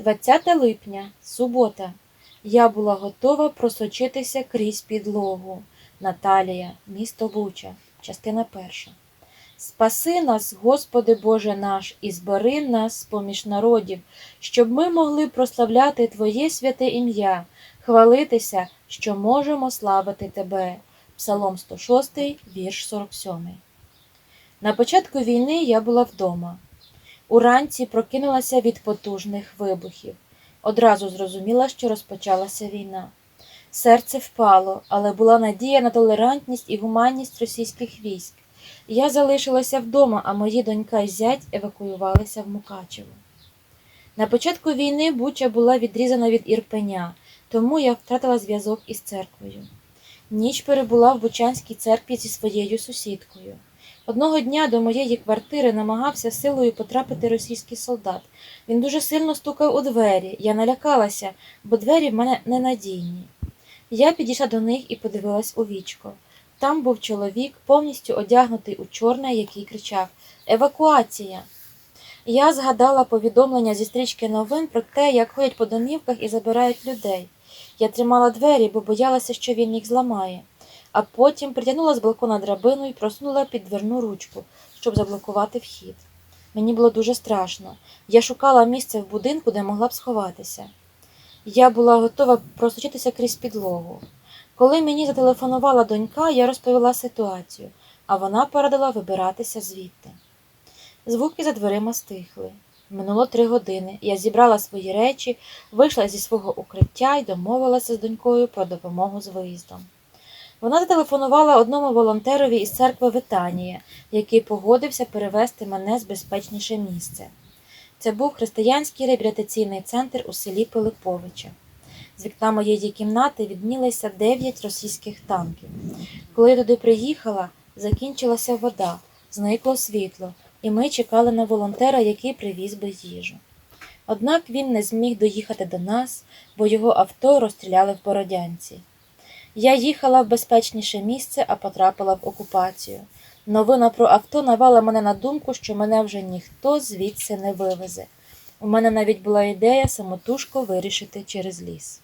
20 липня, субота. Я була готова просочитися крізь підлогу. Наталія, місто Буча, частина перша. Спаси нас, Господи Боже наш, і збери нас поміж народів, щоб ми могли прославляти Твоє святе ім'я, хвалитися, що можемо славити Тебе. Псалом 106, вірш 47. На початку війни я була вдома. Уранці прокинулася від потужних вибухів. Одразу зрозуміла, що розпочалася війна. Серце впало, але була надія на толерантність і гуманність російських військ. Я залишилася вдома, а мої донька і зять евакуювалися в Мукачево. На початку війни Буча була відрізана від Ірпеня, тому я втратила зв'язок із церквою. Ніч перебула в Бучанській церкві зі своєю сусідкою. Одного дня до моєї квартири намагався силою потрапити російський солдат. Він дуже сильно стукав у двері. Я налякалася, бо двері в мене ненадійні. Я підійшла до них і подивилась у вічко. Там був чоловік, повністю одягнутий у чорне, який кричав Евакуація. Я згадала повідомлення зі стрічки новин про те, як ходять по домівках і забирають людей. Я тримала двері, бо боялася, що він їх зламає, а потім притягнула з балкона драбину і просунула під дверну ручку, щоб заблокувати вхід. Мені було дуже страшно. Я шукала місце в будинку, де могла б сховатися. Я була готова просочитися крізь підлогу. Коли мені зателефонувала донька, я розповіла ситуацію, а вона порадила вибиратися звідти. Звуки за дверима стихли. Минуло три години. Я зібрала свої речі, вийшла зі свого укриття і домовилася з донькою про допомогу з виїздом. Вона зателефонувала одному волонтерові із церкви Витанія, який погодився перевезти мене з безпечніше місце. Це був християнський реабілітаційний центр у селі Пилиповича. З вікна моєї кімнати віднілися дев'ять російських танків. Коли я туди приїхала, закінчилася вода, зникло світло, і ми чекали на волонтера, який привіз би їжу. Однак він не зміг доїхати до нас, бо його авто розстріляли в Бородянці. Я їхала в безпечніше місце, а потрапила в окупацію. Новина про авто навела мене на думку, що мене вже ніхто звідси не вивезе. У мене навіть була ідея самотужко вирішити через ліс.